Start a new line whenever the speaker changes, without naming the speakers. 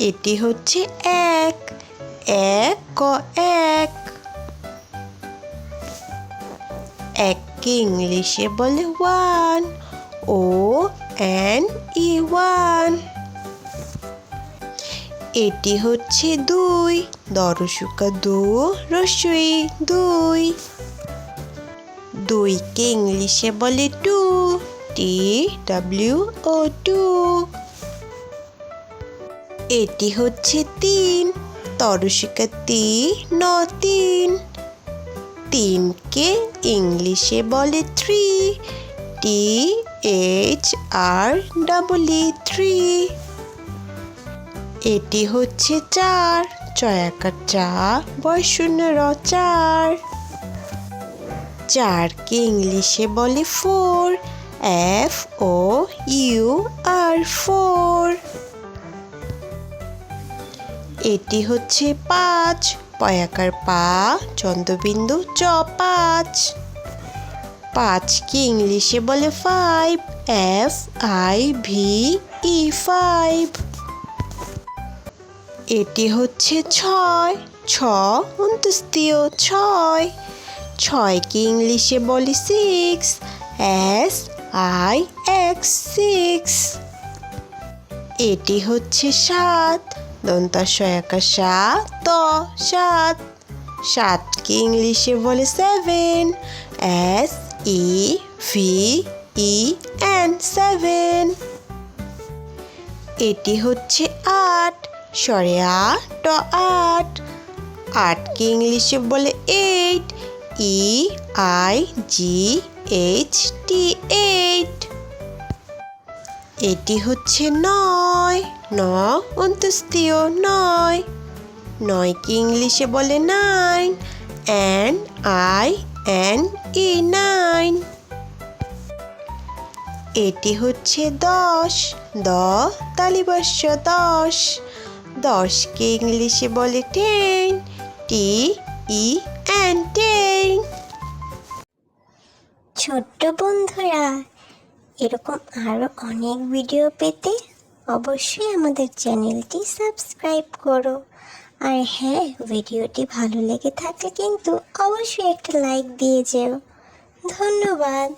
এটি হচ্ছে এক। এক ক এক। এককে ইংলিশে বলে one O N E one এটি হচ্ছে দুই। দরশুকা দু, রসুই দুই। দুইকে ইংলিশে বলে two T W O two এটি হচ্ছে তিন। তরসিকা তি ন তিন। তিনকে ইংলিশে বলে three T H R double E three এটি হচ্ছে চার। চয়াকার চা বয় শূন্য র চার। চারকে ইংলিশে বলে four F O U R four এটি হচ্ছে পাঁচ। পয়াকার পা, চন্দ্রবিন্দু চ, পাঁচ। পাঁচকে ইংলিশে বলে five F I V E five এটি হচ্ছে ছয়। ছ অন্তস্তীয় ছয়। ছয়কে ইংলিশে বলি six S I X six এটি হচ্ছে সাত। দন্তাশয়কা সাত, ত সাত। সাতকে ইংলিশে বলে seven S E V E N seven এটি হচ্ছে আট। সরে আ, ট, আট। আটকে ইংলিশে বলে eight E I G H T eight এটি হচ্ছে নয়। ন অন্তস্তীয় নয়। নয়কে ইংলিশে বলে nine? N I N E nine. এটি হচ্ছে দশ। দ তালিবাস্য দশ। দশকে ইংলিশে বলে ten? T E N ten.
ছোট্ট বন্ধুরা এরকম আরও অনেক ভিডিও পেতে অবশ্যই আমাদের চ্যানেলটি সাবস্ক্রাইব করো। আর হ্যাঁ ভিডিওটি ভালো লেগে থাকলে কিন্তু অবশ্যই একটা লাইক দিয়ে যেও। ধন্যবাদ।